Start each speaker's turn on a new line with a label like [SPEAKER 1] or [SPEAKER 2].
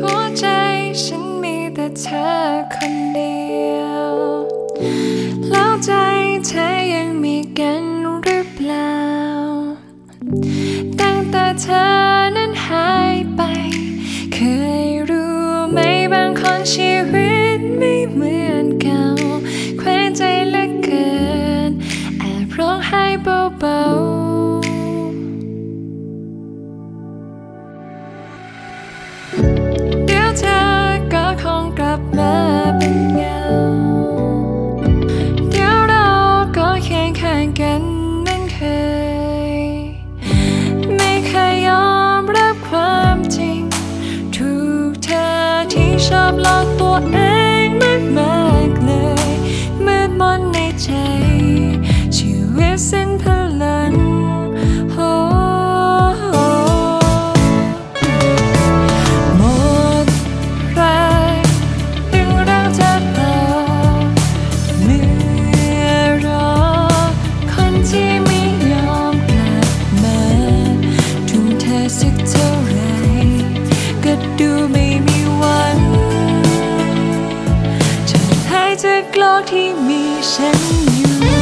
[SPEAKER 1] หัวใจฉันมีแต่เธอคนเดียว แล้วใจเธอยังมีกันหรือเปล่า ตั้งแต่เธอนั้นหายไป เคยรู้ไหมบางคนชีวิตไม่เหมือน forever. กลอที่มีฉันอยู่